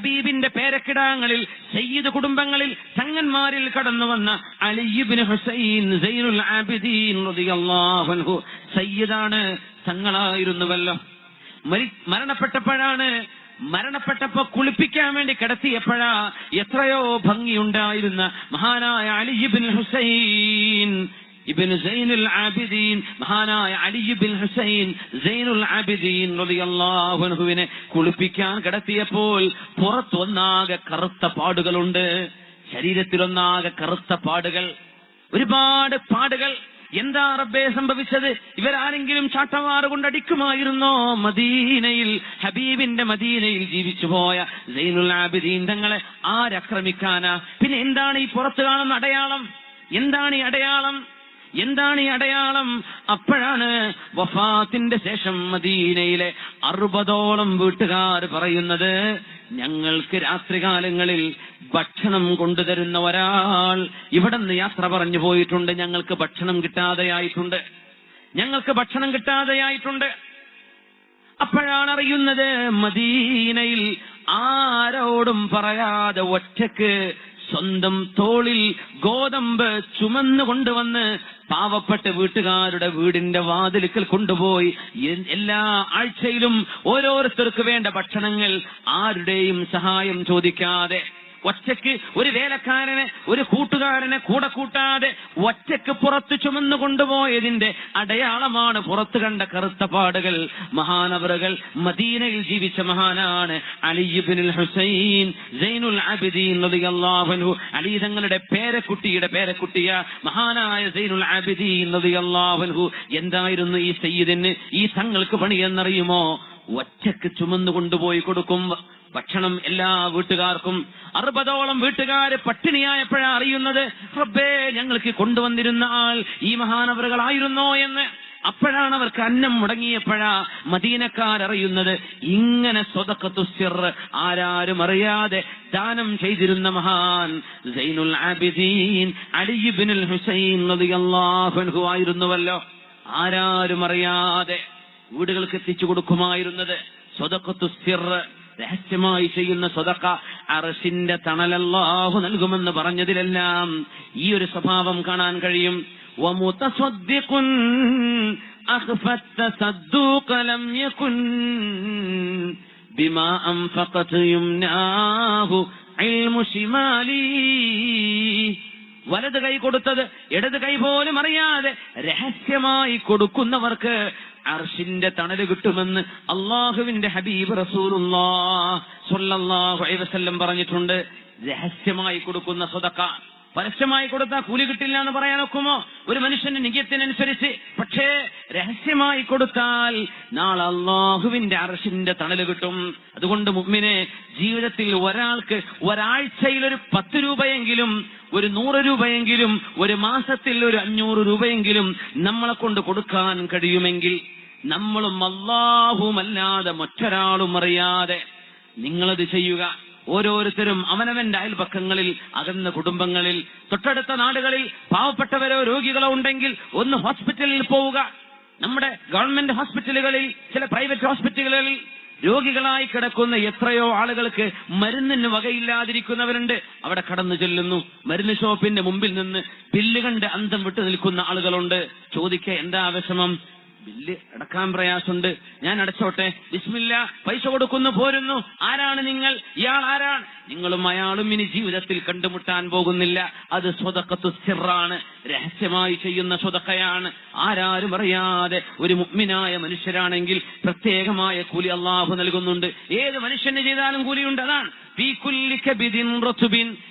ഹബീബിന്റെ പേരക്കിടാങ്ങളിൽ സയ്യിദ് കുടുംബങ്ങളിൽ സംഗന്മാരിൽ കടന്നു വന്ന അലിബിൻ ഹുസൈൻ സൈനുൽ റളിയല്ലാഹു സയ്യിദാണ് തങ്ങളായിരുന്നുവല്ലോ. മരണപ്പെട്ടപ്പോഴാണ് മരണപ്പെട്ടപ്പോ കുളിപ്പിക്കാൻ വേണ്ടി കിടത്തിയപ്പോഴാ എത്രയോ ഭംഗിയുണ്ടായിരുന്ന മഹാനായ അലിബിൻ ഹുസൈൻ. ഇബിൻ സൈനുൽ ആബിദീൻ മഹാനായ അലിബിൻ ഹുസൈൻ സൈനുൽ ആബിദീൻ റളിയല്ലാഹു അൻഹുവിനെ കുളിപ്പിക്കാൻ കിടത്തിയപ്പോൾ പുറത്തൊന്നാകെ കറുത്ത പാടുകളുണ്ട്. ശരീരത്തിലൊന്നാകെ കറുത്ത പാടുകൾ. ഒരുപാട് പാടുകൾ. എന്താ റബ്ബെ സംഭവിച്ചത്? ഇവരാരെങ്കിലും ചാട്ടവാറ് കൊണ്ടടിക്കുമായിരുന്നോ? മദീനയിൽ ഹബീബിന്റെ മദീനയിൽ ജീവിച്ചു പോയ സൈനുൽ ആബിദീൻ തങ്ങളെ ആരക്രമിക്കാനാ? പിന്നെ എന്താണ് ഈ പുറത്തു കാണുന്ന അടയാളം? എന്താണ് ഈ അടയാളം? എന്താണ് ഈ അടയാളം? അപ്പോഴാണ് വഫാത്തിന്റെ ശേഷം മദീനയിലെ അറുപതോളം വീട്ടുകാർ പറയുന്നത് ഞങ്ങൾക്ക് രാത്രികാലങ്ങളിൽ ഭക്ഷണം കൊണ്ടുതരുന്ന ഒരാൾ ഇവിടെ നിന്ന് യാത്ര പറഞ്ഞു പോയിട്ടുണ്ട്. ഞങ്ങൾക്ക് ഭക്ഷണം കിട്ടാതെയായിട്ടുണ്ട് ഞങ്ങൾക്ക് ഭക്ഷണം കിട്ടാതെയായിട്ടുണ്ട് അപ്പോഴാണ് അറിയുന്നത് മദീനയിൽ ആരോടും പറയാതെ ഒറ്റയ്ക്ക് സ്വന്തം തോളിൽ ഗോതമ്പ് ചുമന്നു കൊണ്ടുവന്ന് പാവപ്പെട്ട വീട്ടുകാരുടെ വീടിന്റെ വാതിലുക്കൽ കൊണ്ടുപോയി എല്ലാ ആഴ്ചയിലും ഓരോരുത്തർക്ക് വേണ്ട ഭക്ഷണങ്ങൾ ആരുടെയും സഹായം ചോദിക്കാതെ ഒറ്റയ്ക്ക് ഒരു വേലക്കാരനെ ഒരു കൂട്ടുകാരനെ കൂടെ കൂട്ടാതെ ഒറ്റയ്ക്ക് പുറത്ത് ചുമന്നു കൊണ്ടുപോയതിന്റെ അടയാളമാണ് പുറത്തു കണ്ട കറുത്ത പാടുകൾ. മഹാനവറുകൾ മദീനയിൽ ജീവിച്ച മഹാനാണ് അലിബിനുൽ ഹുസൈൻ സൈനുൽ അബിദീൻ അലി തങ്ങളുടെ പേരക്കുട്ടിയുടെ പേരക്കുട്ടിയ മഹാനായ സൈനുൽ അബിദീൻ എന്തായിരുന്നു ഈ സയ്യിദിന് ഈ തങ്ങൾക്ക് പണിയെന്നറിയുമോ ഒറ്റയ്ക്ക് ചുമന്നു കൊണ്ടുപോയി കൊടുക്കും. ഭക്ഷണം എല്ലാ വീട്ടുകാർക്കും. അറുപതോളം വീട്ടുകാര് പട്ടിണിയായപ്പോഴാണ് അറിയുന്നത് റബ്ബേ ഞങ്ങൾക്ക് കൊണ്ടുവന്നിരുന്ന ആൾ ഈ മഹാനവറുകളായിരുന്നോ എന്ന്. അപ്പോഴാണ് അവർക്ക് അന്നം മുടങ്ങിയപ്പോഴാ മദീനക്കാരറിയുന്നത് ഇങ്ങനെ സ്വതക്കത്തുസ്യർ ആരാരും അറിയാതെ ദാനം ചെയ്തിരുന്ന മഹാൻ സൈനുൽ ആബിദീൻ അലിബിനുൽ ഹുസൈൻ ആയിരുന്നുവല്ലോ. ആരാരും അറിയാതെ വീടുകൾക്ക് എത്തിച്ചു കൊടുക്കുമായിരുന്നത്. സ്വതക്കത്തു സിർ രഹസ്യമായി ചെയ്യുന്ന സ്വതക്ക അറസിന്റെ തണലല്ലാഹു നൽകുമെന്ന് പറഞ്ഞതിലെല്ലാം ഈ ഒരു സ്വഭാവം കാണാൻ കഴിയും. വലത് കൈ കൊടുത്തത് ഇടത് കൈ പോലും അറിയാതെ രഹസ്യമായി കൊടുക്കുന്നവർക്ക് അർഷിന്റെ തണൽ കിട്ടുമെന്ന് അള്ളാഹുവിന്റെ ഹബീബ് റസൂലുള്ളാഹു വസല്ലം പറഞ്ഞിട്ടുണ്ട്. രഹസ്യമായി കൊടുക്കുന്ന സ്വതക്ക പരസ്യമായി കൊടുത്താൽ കൂലി കിട്ടില്ല എന്ന് പറയാൻ ഒക്കുമോ? ഒരു മനുഷ്യന്റെ നിജത്തിനനുസരിച്ച്. പക്ഷേ രഹസ്യമായി കൊടുത്താൽ നാളെ അള്ളാഹുവിന്റെ അറഷിന്റെ തണൽ കിട്ടും. അതുകൊണ്ട് മുമ്മിനെ ജീവിതത്തിൽ ഒരാൾക്ക് ഒരാഴ്ചയിൽ ഒരു പത്ത് രൂപയെങ്കിലും ഒരു നൂറ് രൂപയെങ്കിലും ഒരു മാസത്തിൽ ഒരു അഞ്ഞൂറ് രൂപയെങ്കിലും നമ്മളെ കൊണ്ട് കൊടുക്കാൻ കഴിയുമെങ്കിൽ നമ്മളും അല്ലാഹുമല്ലാതെ മറ്റൊരാളും അറിയാതെ നിങ്ങളത് ചെയ്യുക. ഓരോരുത്തരും അവനവന്റെ അയൽപക്കങ്ങളിൽ അകന്ന കുടുംബങ്ങളിൽ തൊട്ടടുത്ത നാടുകളിൽ പാവപ്പെട്ടവരോ രോഗികളോ ഉണ്ടെങ്കിൽ ഒന്ന് ഹോസ്പിറ്റലിൽ പോവുക. നമ്മുടെ ഗവൺമെന്റ് ഹോസ്പിറ്റലുകളിൽ ചില പ്രൈവറ്റ് ഹോസ്പിറ്റലുകളിൽ രോഗികളായി കിടക്കുന്ന എത്രയോ ആളുകൾക്ക് മരുന്നിന് വകയില്ലാതിരിക്കുന്നവരുണ്ട്. അവിടെ കടന്നു ചെല്ലുന്നു. മരുന്ന് ഷോപ്പിന്റെ മുമ്പിൽ നിന്ന് ബില്ല് കണ്ട് അന്തം വിട്ടു നിൽക്കുന്ന ആളുകളുണ്ട്. ചോദിക്ക എന്താ വിഷമം? ബില്ല് അടക്കാൻ പ്രയാസമുണ്ട്. ഞാൻ അടച്ചോട്ടെ. ബിസ്മില്ല പൈസ കൊടുക്കുന്നു പോരുന്നു. ആരാണ് നിങ്ങൾ? ഇയാൾ ആരാണ്? നിങ്ങളും അയാളും ഇനി ജീവിതത്തിൽ കണ്ടുമുട്ടാൻ പോകുന്നില്ല. അത് സ്വതക്കത്തു സിറാണ്. രഹസ്യമായി ചെയ്യുന്ന സ്വതക്കയാണ്. ആരാരും അറിയാതെ ഒരു മുഗ്മിനായ മനുഷ്യരാണെങ്കിൽ പ്രത്യേകമായ കൂലി അള്ളാഹു നൽകുന്നുണ്ട്. ഏത് മനുഷ്യന് ചെയ്താലും കൂലിയുണ്ട് അതാണ്.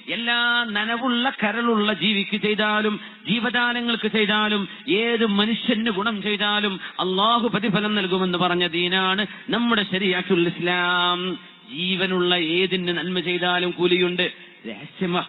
എല്ലാ നനവുള്ള കരളുള്ള ജീവിക്ക് ചെയ്താലും ജീവദാനങ്ങൾക്ക് ചെയ്താലും ഏത് മനുഷ്യന് ഗുണം ചെയ്താലും അള്ളാഹു പ്രതിഫലം നൽകുമെന്ന് പറഞ്ഞ ദീനാണ് നമ്മുടെ ശരിയാക്കുൽ ഇസ്ലാം. ജീവനുള്ള ഏതിന് നന്മ ചെയ്താലും കൂലിയുണ്ട്. രഹസ്യമാ.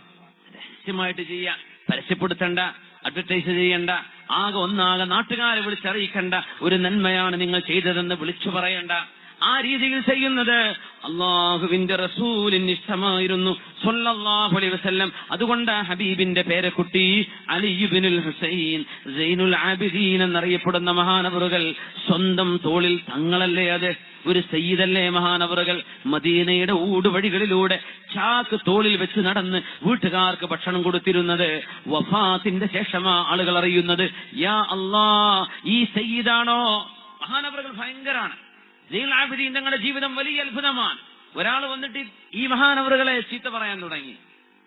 രഹസ്യമായിട്ട് ചെയ്യാം. പരസ്യപ്പെടുത്തണ്ട. അഡ്വർടൈസ് ചെയ്യണ്ട. ആകെ ഒന്നാകെ നാട്ടുകാരെ വിളിച്ചറിയിക്കേണ്ട. ഒരു നന്മയാണ് നിങ്ങൾ ചെയ്തതെന്ന് വിളിച്ചു പറയണ്ട. ആ രീതിയിൽ ചെയ്യുന്നത് അള്ളാഹുവിന്റെ റസൂലിന് ഇഷ്ടമായിരുന്നു. അലൈഹി വസല്ലം. അതുകൊണ്ട് ഹബീബിന്റെ പേരക്കുട്ടി അലിയുബിനുൽ ഹുസൈൻ സൈനുൽ ആബിദീൻ എന്നറിയപ്പെടുന്ന മഹാനവറുകൾ സ്വന്തം തോളിൽ തങ്ങളല്ലേ അത്? ഒരു സയ്യിദല്ലേ മഹാനവറുകൾ? മദീനയുടെ ഊടുവഴികളിലൂടെ ചാക്ക് തോളിൽ വെച്ച് നടന്ന് വീട്ടുകാർക്ക് ഭക്ഷണം കൊടുത്തിരുന്നത് വഫാത്തിന്റെ ശേഷമാ ആളുകൾ അറിയുന്നത് യാ അള്ളാ ഈ സയ്യിദാണോ? മഹാനവറുകൾ ഭയങ്കരാണ്. ആബിദീൻ തങ്ങളുടെ ജീവിതം വലിയ അത്ഭുതമാണ്. ഒരാൾ വന്നിട്ട് ഈ മഹാനവറുകളെ ചീത്ത പറയാൻ തുടങ്ങി.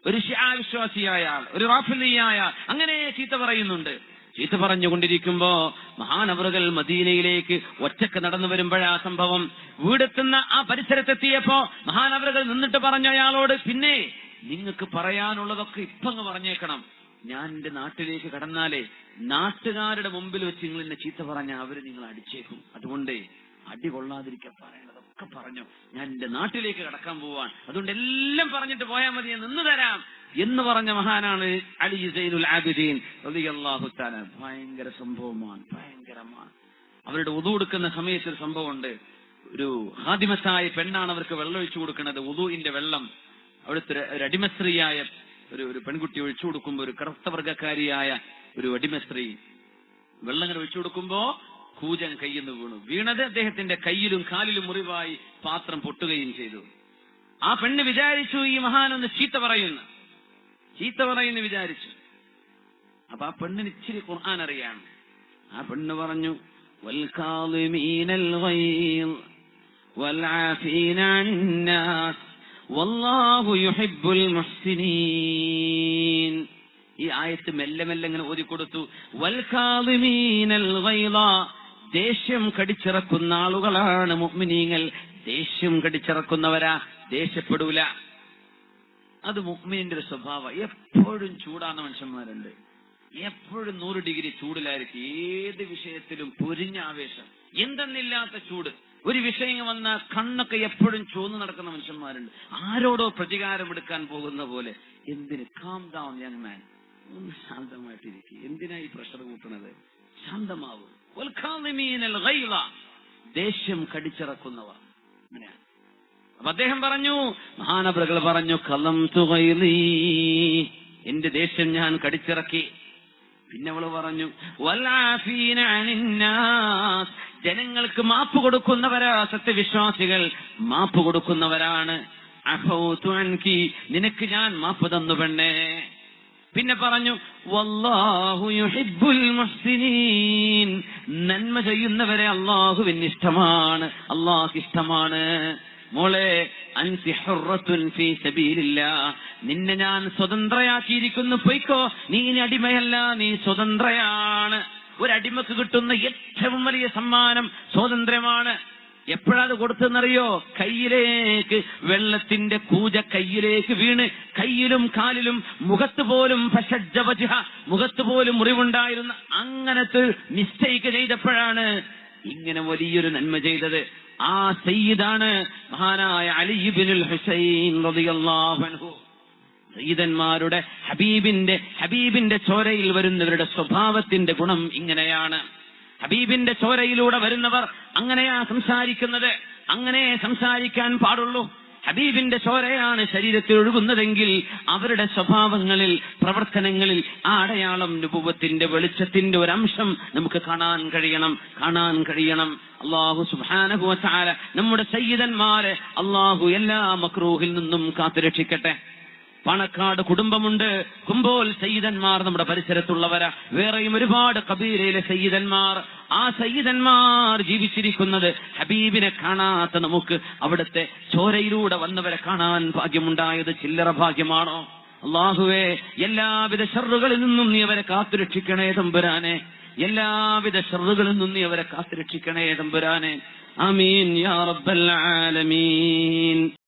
ഒരു വിശ്വാസിയായ ആൾ ഒരു റാഫിലിയായ അങ്ങനെ ചീത്ത പറയുന്നുണ്ട്. ചീത്ത പറഞ്ഞുകൊണ്ടിരിക്കുമ്പോ മഹാനവറുകൾ മദീനയിലേക്ക് ഒറ്റയ്ക്ക് നടന്നു വരുമ്പോഴാ സംഭവം. വീടെത്തുന്ന ആ പരിസരത്തെത്തിയപ്പോ മഹാനവറുകൾ നിന്നിട്ട് പറഞ്ഞ അയാളോട് പിന്നെ നിങ്ങൾക്ക് പറയാനുള്ളതൊക്കെ ഇപ്പൊ അങ്ങ് പറഞ്ഞേക്കണം. ഞാൻ എന്റെ നാട്ടിലേക്ക് കടന്നാലേ നാട്ടുകാരുടെ മുമ്പിൽ വെച്ച് നിങ്ങൾ എന്നെ ചീത്ത പറഞ്ഞ അവർ നിങ്ങൾ അടിച്ചേക്കും. അതുകൊണ്ട് അടി കൊള്ളാതിരിക്കാൻ പറയണതൊക്കെ പറഞ്ഞു. ഞാൻ എന്റെ നാട്ടിലേക്ക് കടക്കാൻ പോവാൻ. അതുകൊണ്ട് എല്ലാം പറഞ്ഞിട്ട് പോയാൽ മതി ഞാൻ നിന്ന് തരാം എന്ന് പറഞ്ഞ മഹാനാണ് അലി സൈനുൽ ആബിദീൻ തആല. ഭയങ്കര സംഭവമാണ് ഭയങ്കരമാണ്. അവരുടെ ഉതു കൊടുക്കുന്ന സമയത്ത് ഒരു സംഭവമുണ്ട്. ഒരു ഹാദിമസായ പെണ്ണാണ് അവർക്ക് വെള്ളം ഒഴിച്ചു കൊടുക്കുന്നത്. ഉദുവിന്റെ വെള്ളം. അവിടുത്തെ ഒരു അടിമസ്ത്രീയായ ഒരു ഒരു പെൺകുട്ടി ഒഴിച്ചു കൊടുക്കുമ്പോ ഒരു കറുത്ത വർഗക്കാരിയായ ഒരു അടിമസ്ത്രീ. വെള്ളം ഇങ്ങനെ ഒഴിച്ചു കൊടുക്കുമ്പോ കൂജൻ കയ്യിൽ നിന്ന് വീണു. വീണത് അദ്ദേഹത്തിന്റെ കയ്യിലും കാലിലും മുറിവായി പാത്രം പൊട്ടുകയും ചെയ്തു. ആ പെണ്ണ് വിചാരിച്ചു ഈ മഹാനൊന്ന് ചീത്ത പറയുന്നു. ചീത്ത പറയുന്ന വിചാരിച്ചു. അപ്പൊ ആ പെണ്ണിന് ഇച്ചിരി ഖുർആൻ അറിയാണ് ആ പെണ്ണ് പറഞ്ഞു ഈ ആയത്ത് മെല്ലെ മെല്ലെ ഇങ്ങനെ ഓതിക്കൊടുത്തു. വൈലാ ദേഷ്യം കടിച്ചിറക്കുന്ന ആളുകളാണ് മുഅ്മിനീങ്ങൾ. ദേഷ്യം കടിച്ചിറക്കുന്നവരാ ദേഷ്യപ്പെടൂല. അത് മുഅ്മിനിന്റെ ഒരു സ്വഭാവം. എപ്പോഴും ചൂടാന്ന മനുഷ്യന്മാരുണ്ട്. എപ്പോഴും നൂറ് ഡിഗ്രി ചൂടിലായിരിക്കും. ഏത് വിഷയത്തിലും പൊരിഞ്ഞ ആവേശം. എന്തെന്നില്ലാത്ത ചൂട്. ഒരു വിഷയം വന്ന കണ്ണൊക്കെ എപ്പോഴും ചുവന്നു നടക്കുന്ന മനുഷ്യന്മാരുണ്ട്. ആരോടോ പ്രതികാരം എടുക്കാൻ പോകുന്ന പോലെ. എന്തിന്? കാം ഡൗൺ യങ് മാൻ ഒന്ന് ശാന്തമായിട്ടിരിക്കും. എന്തിനാ ഈ പ്രഷർ കൂട്ടുന്നത്? ശാന്തമാവും. ദേഷ്യം കടിച്ചിറക്കുന്നവർ അപ്പൊ അദ്ദേഹം പറഞ്ഞു മഹാനപ്രകൾ പറഞ്ഞു കലം തുകയിലി എന്റെ ദേഷ്യം ഞാൻ കടിച്ചിറക്കി. പിന്നെ അവൾ പറഞ്ഞു. ജനങ്ങൾക്ക് മാപ്പ് കൊടുക്കുന്നവരാ സത്യവിശ്വാസികൾ. മാപ്പ് കൊടുക്കുന്നവരാണ്. നിനക്ക് ഞാൻ മാപ്പ് തന്നു പെണ്ണേ. പിന്നെ പറഞ്ഞു നന്മ ചെയ്യുന്നവരെ അള്ളാഹുവിന് ഇഷ്ടമാണ്. അള്ളാഹ് ഇഷ്ടമാണ്. മോളെ നിന്നെ ഞാൻ സ്വതന്ത്രയാക്കിയിരിക്കുന്നു. പൊയ്ക്കോ. നീ ഇനി അടിമയല്ല നീ സ്വതന്ത്രയാണ്. ഒരടിമക്ക് കിട്ടുന്ന ഏറ്റവും വലിയ സമ്മാനം സ്വാതന്ത്ര്യമാണ്. എപ്പോഴത് കൊടുത്തെന്നറിയോ കയ്യിലേക്ക് വെള്ളത്തിന്റെ കൂജ കയ്യിലേക്ക് വീണ് കയ്യിലും കാലിലും മുഖത്ത് പോലും ഫശജ്ജ വജ്ഹ, മുഖത്ത് പോലും മുറിവുണ്ടായിരുന്ന അങ്ങനത്തെ മിസ്റ്റേക്ക് ചെയ്തപ്പോഴാണ് ഇങ്ങനെ വലിയൊരു നന്മ ചെയ്തത്. ആ സയ്യിദാണ് മഹാനായ അലിബിനുൽ ഹുസൈൻ റളിയല്ലാഹു സയ്യിദന്മാരുടെ ഹബീബിന്റെ ഹബീബിന്റെ ചോരയിൽ വരുന്നവരുടെ സ്വഭാവത്തിന്റെ ഗുണം ഇങ്ങനെയാണ്. ഹബീബിന്റെ ചോരയിലൂടെ വരുന്നവർ അങ്ങനെയാ സംസാരിക്കുന്നത്. അങ്ങനെ സംസാരിക്കാൻ പാടുള്ളൂ. ഹബീബിന്റെ ചോരയാണ് ശരീരത്തിൽ ഒഴുകുന്നതെങ്കിൽ അവരുടെ സ്വഭാവങ്ങളിൽ പ്രവർത്തനങ്ങളിൽ ആ അടയാളം രൂപത്തിന്റെ വെളിച്ചത്തിന്റെ ഒരു അംശം നമുക്ക് കാണാൻ കഴിയണം കാണാൻ കഴിയണം. അള്ളാഹു സുബാനഹു ചാല നമ്മുടെ സയ്യിദന്മാരെ അള്ളാഹു എല്ലാ മക്രൂഹിൽ നിന്നും കാത്തുരക്ഷിക്കട്ടെ. പാണക്കാട് കുടുംബമുണ്ട്. കുമ്പോൽ സയ്യിദന്മാർ നമ്മുടെ പരിസരത്തുള്ളവരാ. വേറെയും ഒരുപാട് കബീരയിലെ സയ്യിദന്മാർ. ആ സയ്യിദന്മാർ ജീവിച്ചിരിക്കുന്നത് ഹബീബിനെ കാണാത്ത നമുക്ക് അവിടുത്തെ ചോരയിലൂടെ വന്നവരെ കാണാൻ ഭാഗ്യമുണ്ടായത് ചില്ലറ ഭാഗ്യമാണോ? അള്ളാഹുവേ എല്ലാവിധ ഷറുകളിൽ നിന്നും നീ അവരെ കാത്തുരക്ഷിക്കണേ തമ്പുരാനെ. എല്ലാവിധ ഷറുകളിൽ നിന്നും നീ അവരെ കാത്തുരക്ഷിക്കണേ തമ്പുരാനെ. അമീൻ യാ റബ്ബൽ ആലമീൻ.